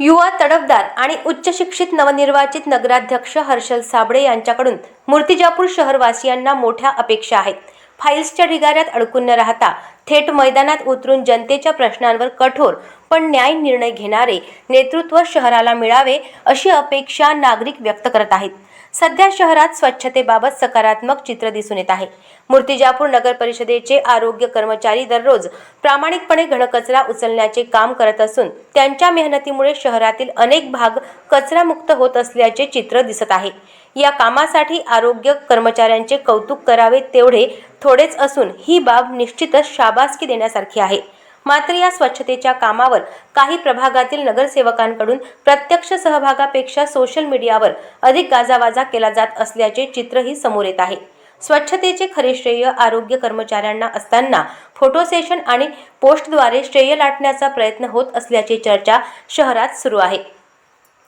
युवा तडफदार आणि उच्च शिक्षित नवनिर्वाचित नगराध्यक्ष हर्षल साबळे यांच्याकडून मूर्तिजापूर शहरवासियांना मोठ्या अपेक्षा आहेत. फाईल्सच्या ढिगाऱ्यात अडकून न राहता थेट मैदानात उतरून जनतेच्या प्रश्नांवर कठोर पण न्याय निर्णय घेणारे नेतृत्व शहराला मिळावे अशी अपेक्षा नागरिक व्यक्त करत आहेत. सध्या शहरात स्वच्छतेबाबत सकारात्मक चित्र दिसून येत आहे. मूर्तिजापूर नगर परिषदेचे आरोग्य कर्मचारी दररोज प्रामाणिकपणे घनकचरा उचलण्याचे काम करत असून त्यांच्या मेहनतीमुळे शहरातील अनेक भाग कचरामुक्त होत असल्याचे चित्र दिसत आहे. या कामासाठी आरोग्य कर्मचाऱ्यांचे कौतुक करावे तेवढे थोडेच असून ही बाब निश्चितच शाबासकी देण्यासारखी आहे. मात्र या स्वच्छतेच्या कामावर काही प्रभागातील नगरसेवकांकडून प्रत्यक्ष सहभागापेक्षा सोशल मीडियावर अधिक गाजावाजा केला जात असल्याचे चित्रही समोर येत आहे. स्वच्छतेचे खरे श्रेय आरोग्य कर्मचाऱ्यांना असताना फोटो सेशन आणि पोस्टद्वारे श्रेय लाटण्याचा प्रयत्न होत असल्याची चर्चा शहरात सुरू आहे.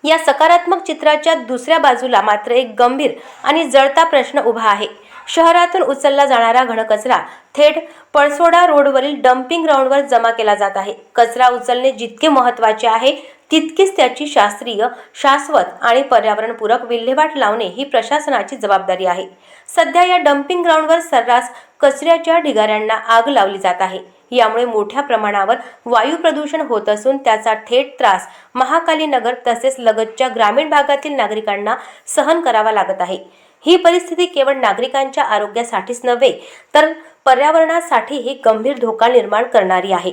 या सकारात्मक चित्राच्या दुसऱ्या बाजूला मात्र एक गंभीर आणि जळता प्रश्न उभा आहे. शहरातून उचलला जाणारा घनकचरा थेट पळसोडा रोडवरील डम्पिंग ग्राउंडवर जमा केला जात आहे. कचरा उचलणे जितके महत्त्वाचे आहे तितकीच त्याची शास्त्रीय शाश्वत आणि पर्यावरणपूरक विल्हेवाट लावणे ही प्रशासनाची जबाबदारी आहे. सध्या या डम्पिंग ग्राउंडवर सर्रास कचऱ्याच्या ढिगाऱ्यांना आग लावली जात आहे. यामुळे मोठ्या प्रमाणावर वायू प्रदूषण होत असून त्याचा थेट त्रास महाकाली नगर तसेच लगतच्या ग्रामीण भागातील नागरिकांना सहन करावा लागत आहे. ही परिस्थिती केवळ नागरिकांच्या आरोग्यासाठीच नव्हे तर पर्यावरणासाठीही गंभीर धोका निर्माण करणारी आहे.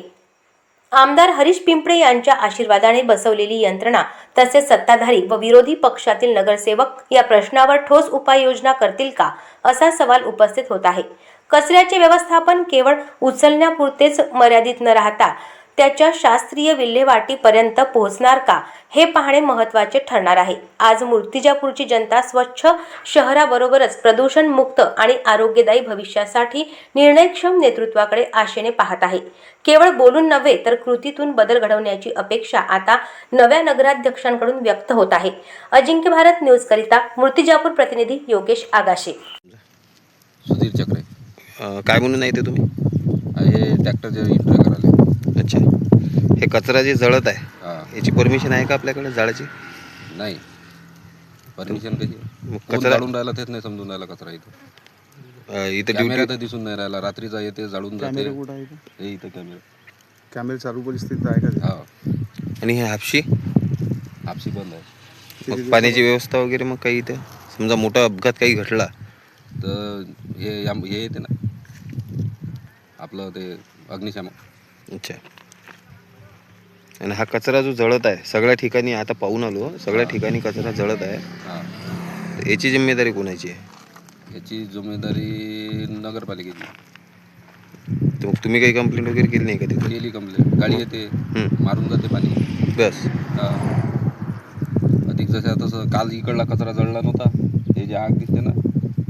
आमदार हरीश पिंपळे यांच्या आशीर्वादाने बसवलेली यंत्रणा तसेच सत्ताधारी व विरोधी पक्षातील नगरसेवक या प्रश्नावर ठोस उपाययोजना करतील का असा सवाल उपस्थित होत आहे. कचऱ्याचे व्यवस्थापन केवळ उचलण्यापुरतेच मर्यादित न राहता त्याच्या शास्त्रीय विल्हेवाटीपर्यंत पोहोचणार का? हे पाहणे महत्त्वाचे ठरणार आहे. आज मूर्तिजापूरची जनता स्वच्छ शहराबरोबरच प्रदूषण मुक्त आणि आरोग्यदायी भविष्यासाठी निर्णयक्षम नेतृत्वाकडे आशेने पाहत आहे. केवळ बोलून नव्हे तर कृतीतून बदल घडवण्याची अपेक्षा आता नव्या नगराध्यक्षांकडून व्यक्त होत आहे. अजिंक्य भारत न्यूजकरिता मूर्तिजापूर प्रतिनिधी योगेश आगाशे. सुधीर चक्रे काय म्हणून आहे ते तुम्ही? हे ट्रॅक्टरचे इंटर करायला अच्छा. हे कचरा जे जळत आहे हा. याची परमिशन आहे का आपल्याकडे जाळाची नाही. परमिशन कशी? मग कोण कचरा- जाळून राहिला तेच नाही समजून राहिला कचरा इथं. अ, इथं कॅमेरा ड्युटी तर दिसून नाही राहिला. रात्रीचा येते जाळून जाते. इथं? हे इथं कॅमेरा कॅमेरा चालू परिस्थितीत आहे का? ते? हा. आणि हे हापशी? आपसी बंद आहे. मग पाण्याची व्यवस्था वगैरे मग काही इथं? समजा मोठा अपघात काही घडला. तर हे याम- हे येते ना. आपलं ते अग्निशामक. अच्छा. आणि हा कचरा जो जळत आहे सगळ्या ठिकाणी आता पाहून आलो सगळ्या ठिकाणी कचरा जळत आहे. हा. तर याची जिम्मेदारी कोणाची आहे? याची जिम्मेदारी नगरपालिकेची. तर मग तुम्ही काही कंप्लेंट वगैरे केली नाही का तिथे? केली कंप्लेंट गाडी येते हम्म. मारून जाते पाणी. बस. हा. अधिक जसं तसं काल इकडला कचरा जळला नव्हता हे जे आग दिसते ना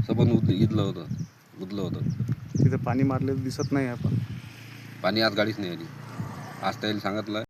सबंध उद इथलं होतं उदलं होतं. तिथं पाणी मारलेलं दिसत नाही आपण. पाणी आज गाडीच नाही आली. आज त्याला सांगितलं